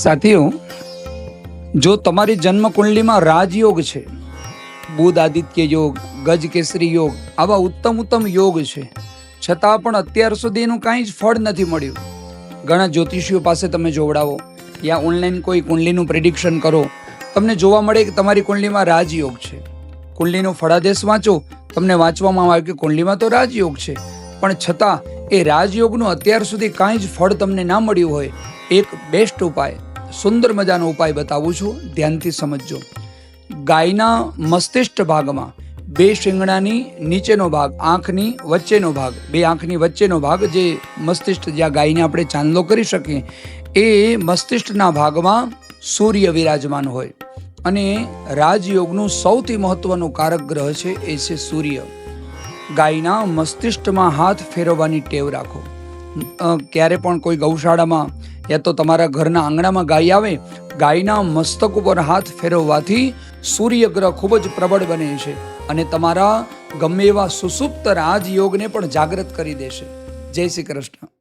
સાથીઓ, જો તમારી જન્મ કુંડલીમાં રાજયોગ છે, બુધ આદિત્ય યોગ, ગજ કેસરી યોગ, આવા ઉત્તમ ઉત્તમ યોગ છે, છતાં પણ અત્યાર સુધી એનું કાંઈ જ ફળ નથી મળ્યું. ઘણા જ્યોતિષીઓ પાસે તમે જોવડાવો, યા ઓનલાઈન કોઈ કુંડલીનું પ્રિડિક્શન કરો, તમને જોવા મળે કે તમારી કુંડલીમાં રાજયોગ છે. કુંડલીનો ફળાદેશ વાંચો, તમને વાંચવામાં આવે કે કુંડલીમાં તો રાજયોગ છે, પણ છતાં એ રાજયોગનું અત્યાર સુધી કાંઈ જ ફળ તમને ના મળ્યું હોય, એક બેસ્ટ ઉપાય. સુંદર મજાનો ઉપાય બતાવું છું. ધ્યાનથી સમજજો. ગાયના મસ્તિષ્ક ભાગમાં બે શિંગડાની નીચેનો ભાગ, આંખની વચ્ચેનો ભાગ, બે આંખની વચ્ચેનો ભાગ જે મસ્તિષ્ક જ્યાં ગાયને આપણે ચાંદલો કરી શકીએ, એ મસ્તિષ્કના ભાગમાં સૂર્ય વિરાજમાન હોય. અને રાજયોગનું સૌથી મહત્વનું કારક ગ્રહ છે એ છે સૂર્ય. ગાયના મસ્તિષ્કમાં હાથ ફેરવવાની ટેવ રાખો. ક્યારે પણ કોઈ ગૌશાળામાં યા તો તમારા ઘરના આંગણામાં ગાય આવે, ગાયના મસ્તક ઉપર હાથ ફેરવવાથી સૂર્ય ગ્રહ ખૂબ જ પ્રબળ બને છે અને તમારા ગમે એવા સુસુપ્ત રાજયોગને પણ જાગૃત કરી દેશે. જય શ્રી કૃષ્ણ.